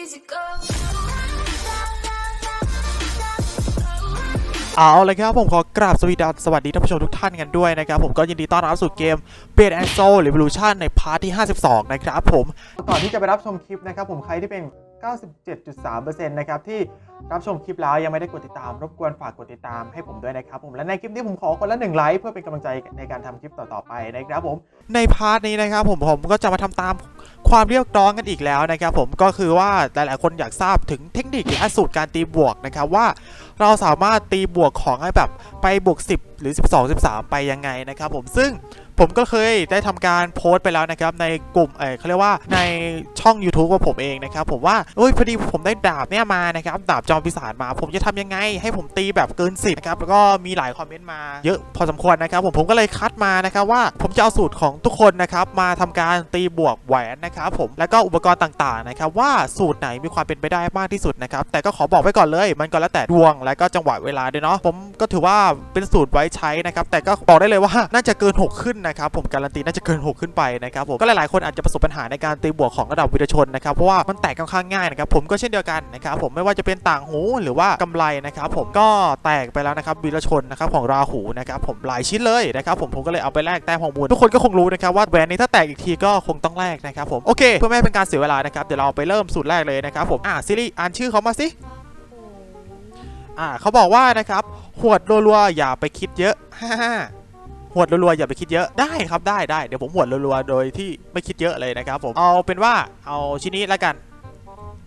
easy go. เอาเลยครับผมขอกราบสวีดัสวัสดีท่านผู้ชมทุกท่านกันด้วยนะครับผมก็ยินดีต้อนรับสู่เกม b e d and Soul Revolution ในพาร์ทที่ 52 นะครับผม ก่อนที่จะไปรับชมคลิปนะครับผมใครที่เป็น 97.3%นะครับที่รับชมคลิปแล้วยังไม่ได้กดติดตาม รบกวนฝากกดติดตามให้ผมด้วยนะครับผมและในคลิปนี้ผมขอคนละหนึ่งไลค์เพื่อเป็นกำลังใจในการทำคลิปต่อๆไปนะครับผมในพาร์ทนี้นะครับผมผมก็จะมาทำตามความเรียกร้องกันอีกแล้วนะครับผมก็คือว่าหลายๆคนอยากทราบถึงเทคนิคและสูตรการตีบวกนะครับว่าเราสามารถตีบวกของให้แบบไปบวก 10 หรือ 12 13 ไปยังไงนะครับผมซึ่ง ผมก็เคยได้ทำการโพสต์ไปแล้วนะครับในกลุ่มเออเขาเรียกว่าในช่อง YouTube ของผมเองนะครับผมว่าเอ้ยพอดีผมได้ดาบเนี่ยมานะครับดาบจอมปีศาจมาผมจะทำยังไง ให้ผมตีแบบเกิน10นะครับแล้วก็มีหลายคอมเมนต์มาเยอะพอสมควรนะครับผมผมก็เลยคัดมานะครับว่าผมจะเอาสูตรของทุกคนนะครับมาทำการตีบวกแหวนนะครับผมแล้วก็อุปกรณ์ต่างๆนะครับว่าสูตรไหนมีความเป็นไปได้มากที่สุดนะครับแต่ก็ขอบอกไว้ก่อนเลย มันก็แล้วแต่ดวงและก็จังหวะเวลาด้วยเนาะผมก็ถือว่าเป็นสูตรไว้ใช้นะครับแต่ก็บอกได้เลยว่าน่าจะเกิน 6 ขึ้นนะครับผมการันตีน่าจะเกิน 6 ขึ้นไปนะครับผมก็หลายๆคนอาจจะประสบปัญหาในการตีบวกของระดับวิรชนนะครับเพราะว่ามันแตกค่อนข้างง่ายนะครับผมก็เช่นเดียวกันนะครับผมไม่ว่าจะเป็นต่างหูหรือว่ากำไรนะครับผมก็แตกไปแล้วนะครับวิรชนนะครับของราหูนะครับผมหลายชิ้นเลยนะครับผมผมก็เลยเอาไปแลกแต้มฮอร์โมนทุกคนก็คงรู้นะครับว่าแหวนนี้ถ้าแตกอีกทีก็คงต้องแลกนะครับผมโอเค เพื่อไม่ให้เป็นการเสียเวลานะครับเดี๋ยวเราไปเริ่มสูตรแรกเลยนะครับผมอะซิริอ่านชื่อเขามาสิอ่าเขาบอกว่านะครับหวดรัวๆอย่าไปคิดเยอะฮ่า หวดรัวๆอย่าไปคิดเยอะได้ครับได้ได้เดี๋ยวผมหวดรัวๆโดยที่ไม่คิดเยอะเลยนะครับผมเอาเป็นว่าเอาชิ้นนี้แล้วกัน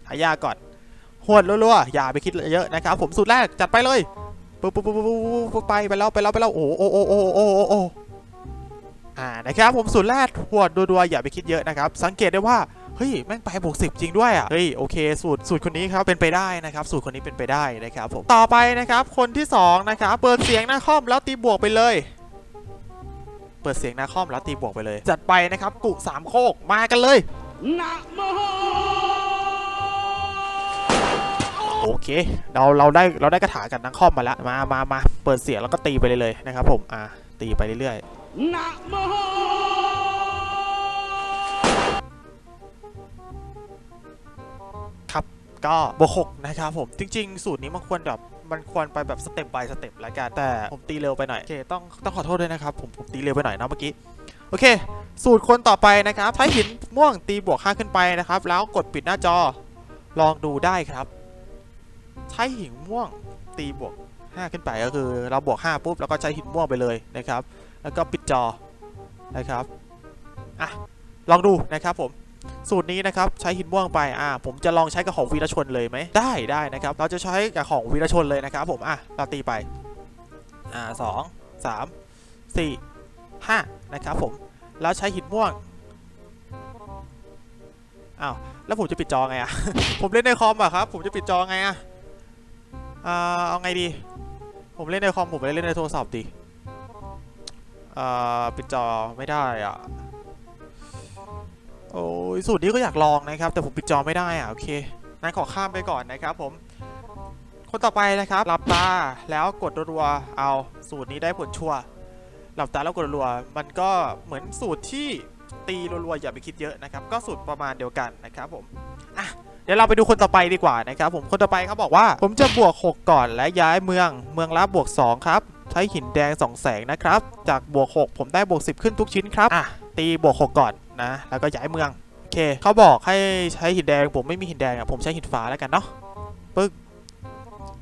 หายาก่อนหวดรัวๆอย่าไปคิดเยอะนะครับผมสูตรแรกจัดไปเลยปุ๊บปุ๊บปุ๊บปุ๊บไปไปแล้วไปแล้วไปแล้วโอ้โอ้โอ้โอ้โอ้โอ้โอ้อ่านะครับผมสูตรแรกหวดรัวๆอย่าไปคิดเยอะนะครับสังเกตได้ว่าเฮ้ยแม่งไปบวกสิบจริงด้วยอะเฮ้ยโอเคสูตรสูตรคนนี้ครับเป็นไปได้นะครับสูตรคนนี้เป็นไปได้นะครับผมต่อไปนะครับคนที่สองนะครับเปิดเสียงหน้าคอมแล้วตีบวกไปเลย เปิดเสียงหน้าคอมแล้วตีบวกไปเลย จัดไปนะครับกุสามโคกมากันเลยโอเค เราเราได้เราได้กระถากันนังคอมมาแล้วมามามาเปิดเสียงแล้วก็ตีไปเลยเลยนะครับผมอ่าตีไปเรื่อยๆครับก็บวกหกนะครับผมจริง ๆ สูตรนี้มันควรแบบ มันควรไปแบบสเต็ป by สเต็ปแล้วกันแต่ผมตีเร็วไปหน่อยโอเคต้องต้องขอโทษด้วยนะครับผมผมตีเร็วไปหน่อยนะเมื่อกี้โอเค สูตรคนต่อไปนะครับใช้หินม่วงตีบวก5ขึ้นไปนะครับ แล้วกดปิดหน้าจอลองดูได้ครับ ใช้หินม่วงตีบวก 5 ขึ้นไปก็คือ เราบวก 5 ปุ๊บแล้วก็ใช้หินม่วงไปเลยนะครับ แล้วก็ปิดจอนะครับอะลองดูนะครับผม สูตรนี้นะครับใช้หินม่วงไปอ่าผมจะลองใช้กับของวีรชนเลยไหมได้ได้นะครับ เราจะใช้กับของวีรชนเลยนะครับ ผมอะเราตีไปอ่าสองสามสี่ห้านะครับผมแล้วใช้หินม่วงอ้าวแล้วผมจะปิดจอไงอะ ผมเล่นในคอมอะครับ ผมจะปิดจอไงอะอ่าเอาไงดี ผมเล่นในคอมผมไม่ได้เล่นในโทรศัพท์ดิอ่าปิดจอไม่ได้อะ โอ้ยสูตรนี้ก็อยากลองนะครับ แต่ผมปิดจอไม่ได้อะโอเคงั้นขอข้ามไปก่อนนะครับผม คนต่อไปนะครับหลับตาแล้วกดรัวๆเอาสูตรนี้ได้ผลชัวร์หลับตาแล้วกดรัวมันก็เหมือนสูตรที่ตีรัวๆอย่าไปคิดเยอะนะครับ ก็สูตรประมาณเดียวกันนะครับผมอะเดี๋ยวเราไปดูคนต่อไปดีกว่านะครับผมคนต่อไปเขาบอกว่า ผมจะบวก 6 ก่อนและย้ายเมืองเมืองละบวก 2 ครับ ใช้หินแดง 2 แสงนะครับ จากบวก 6 ผมได้บวก 10 ขึ้นทุกชิ้นครับอะตีบวก 6 ก่อน นะ แล้วก็ย้ายเมือง โอเค เขาบอกให้ใช้หินแดง ผมไม่มีหินแดงอะ ผมใช้หินฟ้าแล้วกันเนาะ ปึ๊ก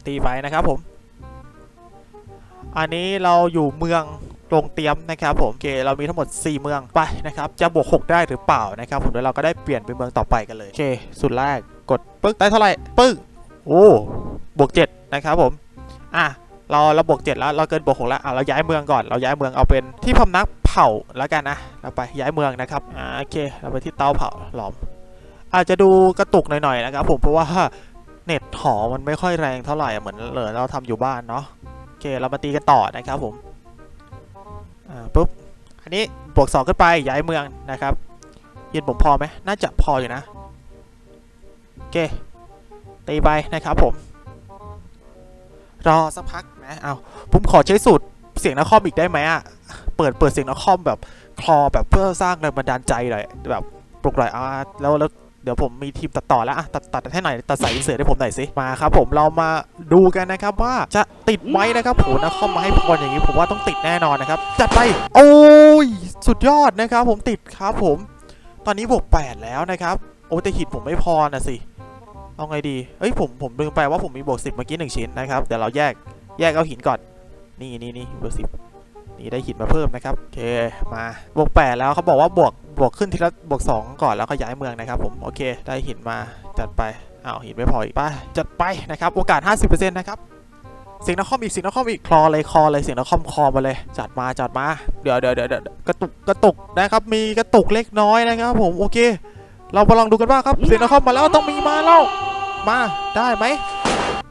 ตีไปนะครับผม อันนี้เราอยู่เมืองโรงเตรียมนะครับผม โอเค เรามีทั้งหมด 4 เมือง ไปนะครับ จะบวก 6 ได้หรือเปล่านะครับผมเดี๋ยวเราก็ได้เปลี่ยนเป็นเมืองต่อไปกันเลย โอเค สุดแรก กดปึ๊ก ได้เท่าไหร่ ปึ๊ก โอ้ บวก 7 นะครับผม อะเราเราบวก7แล้ว เราเกินบวก6แล้วอะเราย้ายเมืองก่อน เราย้ายเมืองเอาเป็นที่พำนักาแล้วกันนะเราไปย้ายเมืองนะครับอ่าโอเคเราไปที่เตาเผาหลอม อาจจะดูกระตุกหน่อยๆนะครับผมเพราะว่าเน็ตหอมันไม่ค่อยแรงเท่าไหร่อะเหมือนเหลอเราทำอยู่บ้านเนาะโอเคเรามาตีกันต่อนะครับผมอ่าปุ๊บอันนี้บวก2ขึ้นไปย้ายเมืองนะครับยืนผมพอไหมน่าจะพออยู่นะโอเคตีไปนะครับผม รอสักพักนะเอาผมขอใช้สูตรเสียงนักคอมอีกได้ไหมอะ เปิดเปิดเสียงนักคอมแบบคลอแบบเพื่อสร้างแรงบันดาลใจหน่อยแบบปลุกหน่อยอ่าแล้วแล้วเดี๋ยวผมมีทีมตัดต่อแล้วอะตัดตัดให้หน่อยตัดใส่อินเสิร์ตให้ผมหน่อยสิมาครับ ผมเรามาดูกันนะครับว่าจะติดไหมนะครับโหนะเข้ามาให้พรอย่างนี้ผมว่าต้องติดแน่นอนนะครับจัดไปโอ้ยสุดยอดนะครับ ผมติดครับผม ตอนนี้บวก8แล้วนะครับโอ้แต่หินผมไม่พอนะสิเอาไงดีเอ้ยผมผมลืมไปว่าผมมีบวก10เมื่อกี้หนึ่งชิ้นนะครับเดี๋ยวเราแยกแยกเอาหินก่อนนี่นี่นี่บวก10 นี่ได้หินมาเพิ่มนะครับโอเคมาบวก 8 แล้วเขาบอกว่าบวกบวกขึ้นทีละบวก 2 ก่อนแล้วก็ย้ายเมืองนะครับผมโอเค ได้หินมาจัดไปอ้าวหินไม่พออีกไปจัดไปนะครับโอกาส 50%นะครับเสียงนักคอมอีกเสียงนักคอมอีกคลอเลยคลอเลยเสียงนักคอมคลอมาเลยจัดมาจัดมาเดี๋ยวเดี๋ยวเดี๋ยวเดี๋ยวกระตุกกระตุกนะครับมีกระตุกเล็กน้อยนะครับผมโอเค เรามาลองดูกันว่าครับเสียงนักคอมมาแล้วต้องมีมาแล้วมาได้ไหม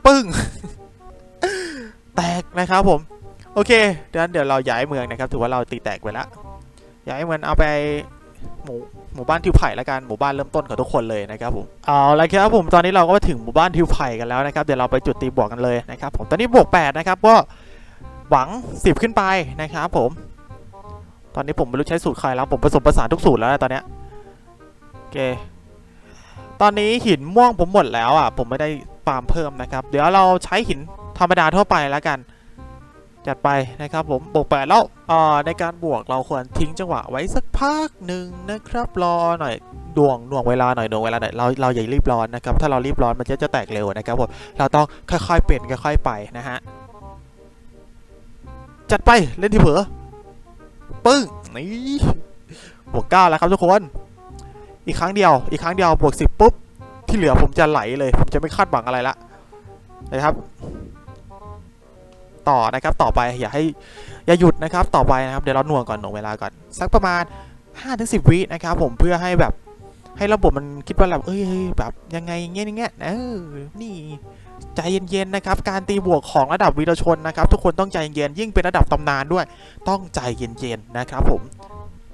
ปึ้งแตกนะครับผม โอเคเดี๋ยวเดี๋ยวเราย้ายเมืองนะครับ ถือว่าเราตีแตกไปแล้วย้ายเมืองเอาไปหมู่หมู่บ้านทิวไผ่ละกัน หมู่บ้านเริ่มต้นของทุกคนเลยนะครับผม เอาละครับผม ตอนนี้เราก็มาถึงหมู่บ้านทิวไผ่กันแล้วนะครับ เดี๋ยวเราไปจุดตีบวกกันเลยนะครับผม ตอนนี้บวก8นะครับ ก็หวัง 10 ขึ้นไปนะครับผม ตอนนี้ผมไม่รู้ใช้สูตรใครแล้ว ผมผสมผสานทุกสูตรแล้วนะตอนเนี้ยโอเค ตอนนี้หินม่วงผมหมดแล้วอะ ผมไม่ได้ฟาร์มเพิ่มนะครับ เดี๋ยวเราใช้หินธรรมดาทั่วไปแล้วกัน จัดไปนะครับผมบวกแปดแล้วในการบวกเราควรทิ้งจังหวะไว้สักพักหนึ่งนะครับรอหน่อยดวงหน่วงเวลาหน่อยหน่วงเวลาหน่อยเราเราอย่ารีบร้อนนะครับถ้าเรารีบร้อนมันจะจะแตกเร็วนะครับผมเราต้องค่อยๆเป็นค่อยๆไปนะฮะจัดไปเล่นที่เผลอปึ้งนี่บวกเก้าแล้วครับทุกคน อีกครั้งเดียว อีกครั้งเดียวบวกสิบปุ๊บที่เหลือผมจะไหลเลย ผมจะไม่คาดหวังอะไรละนะครับ ต่อนะครับ ต่อไปอย่าให้อย่าหยุดนะครับ ต่อไปนะครับเดี๋ยวเราหน่วงก่อนหน่วงเวลาก่อนสักประมาณ5-10วินะครับ ผมเพื่อให้แบบให้ระบบมันคิดว่าแบบเอ้ยแบบยังไงเงี้ยเงี้ยเออนี่ใจเย็นๆนะครับ การตีบวกของระดับวีรชนนะครับ ทุกคนต้องใจเย็นยิ่งเป็นระดับตำนานด้วย ต้องใจเย็นๆนะครับ ผม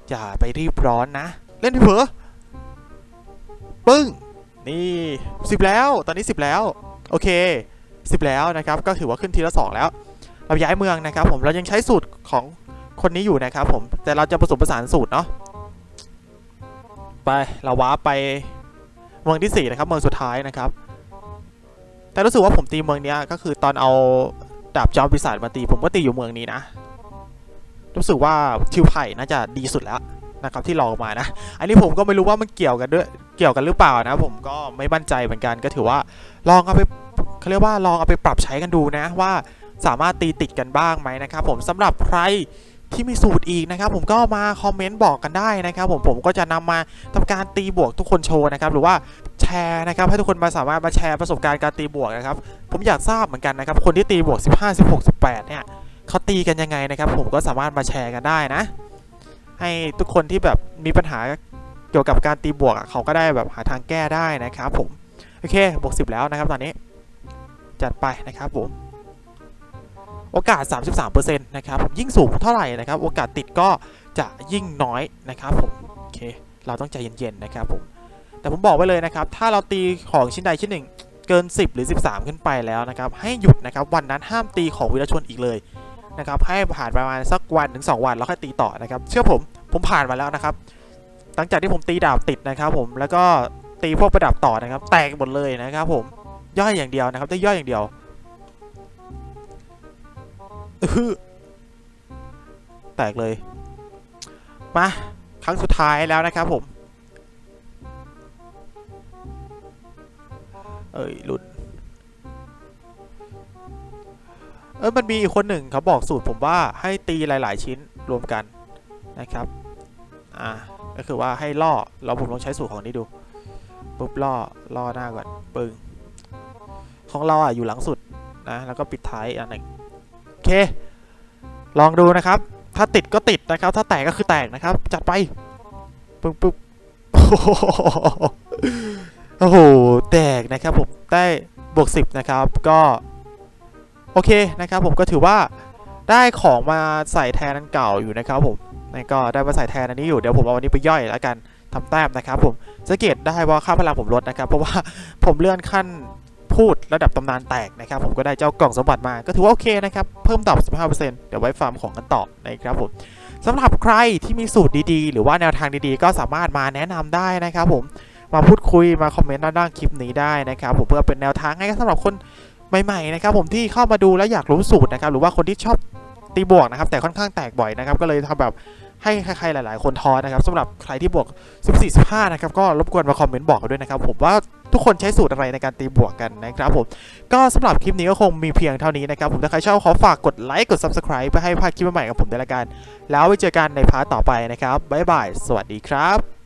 อย่าไปรีบร้อนนะ เล่นเผลอปึ้งนี่10แล้วตอนนี้10แล้ว โอเค10แล้วนะครับ ก็ถือว่าขึ้นทีละสองแล้ว เราย้ายเมืองนะครับผมเรายังใช้สูตรของคนนี้อยู่นะครับผมแต่เราจะผสมผสานสูตรเนาะไปเราว้าไปเมืองที่4นะครับเมืองสุดท้ายนะครับ แต่รู้สึกว่าผมตีเมืองนี้ก็คือตอนเอาดาบจอมปีศาจมาตีผมก็ตีอยู่เมืองนี้นะ รู้สึกว่าทิวไผ่น่าจะดีสุดแล้วนะครับที่ลองมานะ อันนี้ผมก็ไม่รู้ว่ามันเกี่ยวกันด้วยเกี่ยวกันหรือเปล่านะ ผมก็ไม่มั่นใจเหมือนกันก็ถือว่าลองเอาไปเขาเรียกว่าลองเอาไปปรับใช้กันดูนะว่า สามารถตีติดกันบ้างไหมนะครับผมสำหรับใครที่มีสูตรอีกนะครับผมก็มาคอมเมนต์บอกกันได้นะครับผมผมก็จะนำมาทำการตีบวกทุกคนโชว์นะครับหรือว่าแชร์นะครับให้ทุกคนมาสามารถมาแชร์ประสบการณ์การตีบวกนะครับผมอยากทราบเหมือนกันนะครับคนที่ตีบวก 15 16 18เนี่ยเขาตีกันยังไงนะครับผมก็สามารถมาแชร์กันได้นะ ให้ทุกคนที่แบบมีปัญหาเกี่ยวกับการตีบวกเขาก็ได้แบบหาทางแก้ได้นะครับผมโอเคบวก10 แล้วนะครับตอนนี้จัดไปนะครับผม โอกาส 33%นะครับผมยิ่งสูงเท่าไหร่นะครับ โอกาสติดก็จะยิ่งน้อยนะครับผมโอเคเราต้องใจเย็นๆนะครับผมแต่ผมบอกไว้เลยนะครับ ถ้าเราตีของชิ้นใดชิ้นหนึ่งเกิน 10 หรือ 13 ขึ้นไปแล้วนะครับ ให้หยุดนะครับวันนั้นห้ามตีของวีรชนอีกเลยนะครับ ให้ผ่านประมาณสักวันถึง2วันแล้วค่อยตีต่อนะครับ เชื่อผมผมผ่านมาแล้วนะครับ หลังจากที่ผมตีดาบติดนะครับ ผมแล้วก็ตีพวกประดับต่อนะครับ แตกหมดเลยนะครับ ผมย่อยอย่างเดียวนะครับได้ย่อยอย่างเดียว แตกเลย มา ครั้งสุดท้ายแล้วนะครับผม เอ้ยหลุด เออมันมีอีกคนหนึ่งเขาบอกสูตรผมว่าให้ตีหลาย ๆ ชิ้นรวมกันนะครับ อ่า ก็คือว่าให้ล่อ เราผมลองใช้สูตรของนี้ดูปุ๊บล่อ ล่อหน้าก่อน ปึ้ง ของเราอะอยู่หลังสุดนะ แล้วก็ปิดท้ายอันหนึ่ง เค ลองดูนะครับ ถ้าติดก็ติดนะครับ ถ้าแตกก็คือแตกนะครับ จัดไปปึ๊บปึ๊บโอ้โหโอ้โห แตกนะครับผมได้บวก 10 นะครับ ก็ โอเคนะครับผมก็ถือว่าได้ของมาใส่แทนอันเก่าอยู่นะครับผมนี่ก็ได้มาใส่แทนอันนี้อยู่ เดี๋ยวผมเอาอันนี้ไปย่อยแล้วกันทำแต้มนะครับผมสังเกตได้ว่าค่าพลังผมลดนะครับ เพราะว่าผมเลื่อนขั้น พูดระดับตำนานแตกนะครับผมก็ได้เจ้ากล่องสมบัติมาก็ถือว่าโอเคนะครับ เพิ่มดอก15%เดี๋ยวไว้ฟาร์มของกันต่อนะครับผมสำหรับใครที่มีสูตรดีๆ หรือว่าแนวทางดีๆ ก็สามารถมาแนะนำได้นะครับผมมาพูดคุยมาคอมเมนต์ด้านล่างคลิปนี้ได้นะครับผมเพื่อเป็นแนวทางให้สำหรับคนใหม่ๆนะครับผมที่เข้ามาดูแล้วอยากรู้สูตรนะครับหรือว่าคนที่ชอบตีบวกนะครับแต่ค่อนข้างแตกบ่อยนะครับก็เลยทำแบบให้ใครๆหลาย ๆ คนท้อนะครับสำหรับใครที่บวก 14 15นะครับก็รบกวนมาคอมเมนต์บอกกันด้วยนะครับผมว่า ทุกคนใช้สูตรอะไรในการตีบวกกันนะครับผมก็สำหรับคลิปนี้ก็คงมีเพียงเท่านี้นะครับผมถ้าใครชอบขอฝากกดไลค์กด subscribe เพื่อให้พลาดคลิปใหม่ๆกับผมด้วยละกัน แล้วไว้เจอกันในพาร์ทต่อไปนะครับบ๊ายบาย สวัสดีครับ